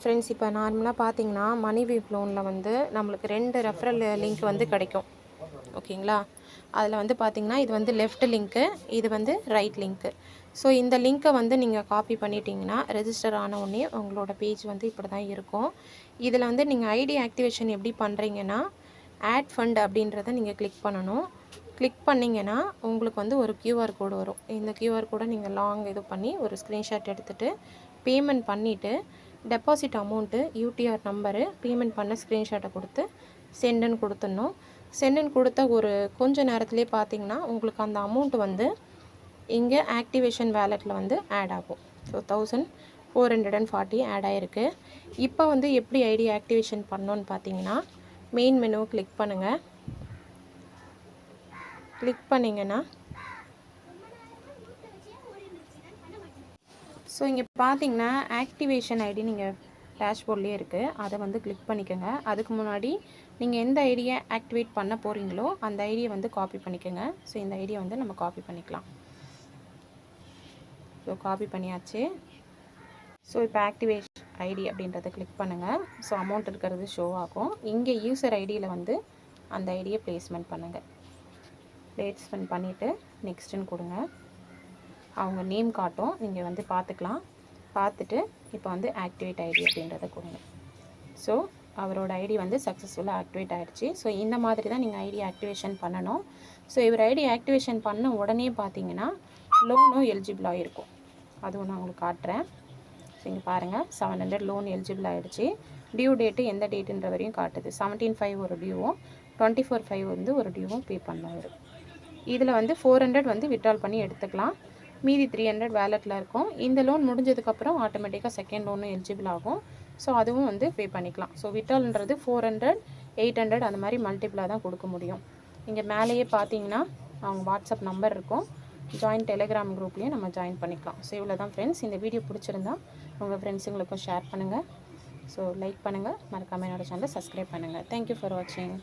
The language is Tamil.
ஃப்ரெண்ட்ஸ் இப்போ நார்மலாக பார்த்தீங்கன்னா மணி வீப் லோனில் வந்து நம்மளுக்கு ரெண்டு ரெஃபரல் லிங்க் வந்து கிடைக்கும். ஓகேங்களா? அதில் வந்து பார்த்தீங்கன்னா இது வந்து லெஃப்ட் லிங்க்கு இது வந்து ரைட் லிங்க்கு ஸோ இந்த லிங்க்கை வந்து நீங்கள் காப்பி பண்ணிட்டீங்கன்னா ரெஜிஸ்டர் ஆன உடனே உங்களோட பேஜ் வந்து இப்படி தான் இருக்கும். இதில் வந்து நீங்கள் ஐடி ஆக்டிவேஷன் எப்படி பண்ணுறீங்கன்னா ஆட் ஃபண்ட் அப்படின்றத நீங்கள் கிளிக் பண்ணணும். கிளிக் பண்ணிங்கன்னா உங்களுக்கு வந்து ஒரு க்யூஆர் கோடு வரும். இந்த க்யூஆர் கோடை நீங்கள் லாங் இது பண்ணி ஒரு ஸ்க்ரீன்ஷாட் எடுத்துகிட்டு பேமெண்ட் பண்ணிவிட்டு deposit amount UTR number payment பண்ண ஸ்க்ரீன்ஷாட்டை கொடுத்து சென்டுன்னு கொடுத்துடணும். சென்டுன்னு கொடுத்த ஒரு கொஞ்ச நேரத்துலேயே பார்த்தீங்கன்னா உங்களுக்கு அந்த அமௌண்ட் வந்து இங்கே ஆக்டிவேஷன் வேலெட்டில் வந்து ஆட் ஆகும். So thousand four hundred and forty add ஆகிருக்கு இப்போ வந்து எப்படி ஐடி ஆக்டிவேஷன் பண்ணோன்னு பார்த்தீங்கன்னா மெயின் மெனுவை கிளிக் பண்ணுங்கள் கிளிக் பண்ணிங்கன்னா ஸோ இங்கே பார்த்தீங்கன்னா ஆக்டிவேஷன் ஐடி நீங்கள் டேஷ்போர்ட்லேயே இருக்குது அதை வந்து கிளிக் பண்ணிக்கோங்க. அதுக்கு முன்னாடி நீங்கள் எந்த ஐடியை ஆக்டிவேட் பண்ண போகிறீங்களோ அந்த ஐடியை வந்து காப்பி பண்ணிக்கோங்க. ஸோ இந்த ஐடியை வந்து நம்ம காப்பி பண்ணிக்கலாம். ஸோ காப்பி பண்ணியாச்சு. ஸோ இப்போ ஆக்டிவேஷன் ஐடி அப்படின்றத கிளிக் பண்ணுங்கள் ஸோ அமௌண்ட் இருக்கிறது ஷோ ஆகும். இங்கே யூசர் ஐடியில் வந்து அந்த ஐடியை ப்ளேஸ்மெண்ட் பண்ணுங்கள் ப்ளேஸ்மெண்ட் பண்ணிவிட்டு நெக்ஸ்ட்டுன்னு கொடுங்க. அவங்க நேம் காட்டும். நீங்கள் வந்து பார்த்துக்கலாம் பார்த்துட்டு இப்போ வந்து ஆக்டிவேட் ஐடி அப்படின்றத கொடுங்க. ஸோ அவரோட ஐடி வந்து சக்ஸஸ்ஃபுல்லாக ஆக்டிவேட் ஆகிடுச்சு ஸோ இந்த மாதிரி தான் நீங்கள் ஐடி ஆக்டிவேஷன் பண்ணணும். ஸோ இவர் ஐடி ஆக்டிவேஷன் பண்ண உடனே பார்த்தீங்கன்னா லோனும் எலிஜிபிளாக இருக்கும் அதுவும் நான் உங்களுக்கு காட்டுறேன். ஸோ இங்கே பாருங்கள் செவன் ஹண்ட்ரட் லோன் எலிஜிபிள் ஆகிடுச்சு டியூ டேட்டு எந்த டேட்டுன்ற வரையும் காட்டுது. செவன்டீன் ஃபைவ் ஒரு டியூவும் டுவெண்ட்டி ஃபோர் ஃபைவ் வந்து ஒரு டியூவும் பே பண்ணலாம் இதில் வந்து ஃபோர் ஹண்ட்ரட் வந்து விட்ரால் பண்ணி எடுத்துக்கலாம். மீதி த்ரீ ஹண்ட்ரட் வேலெட்டில் இருக்கும். இந்த லோன் முடிஞ்சதுக்கப்புறம் ஆட்டோமேட்டிக்காக செகண்ட் லோனும் எலிஜிபிள் ஆகும். ஸோ அதுவும் வந்து பே பண்ணிக்கலாம். ஸோ விட்டால்ன்றது ஃபோர் ஹண்ட்ரட் எயிட் ஹண்ட்ரட் அந்த மாதிரி மல்டிபிளாக தான் கொடுக்க முடியும். இங்கே மேலேயே பார்த்தீங்கன்னா அவங்க வாட்ஸ்அப் நம்பர் இருக்கும். ஜாயின் டெலிகிராம் குரூப்லேயும் நம்ம ஜாயின் பண்ணிக்கலாம். ஸோ இவ்வளோ தான் ஃப்ரெண்ட்ஸ் இந்த வீடியோ பிடிச்சிருந்தா உங்கள் ஃப்ரெண்ட்ஸுங்களுக்கும் ஷேர் பண்ணுங்கள் ஸோ லைக் பண்ணுங்கள் மறக்காமல் என்னோடய சேனலை சப்ஸ்கிரைப் பண்ணுங்கள் தேங்க்யூ ஃபார் வாட்சிங்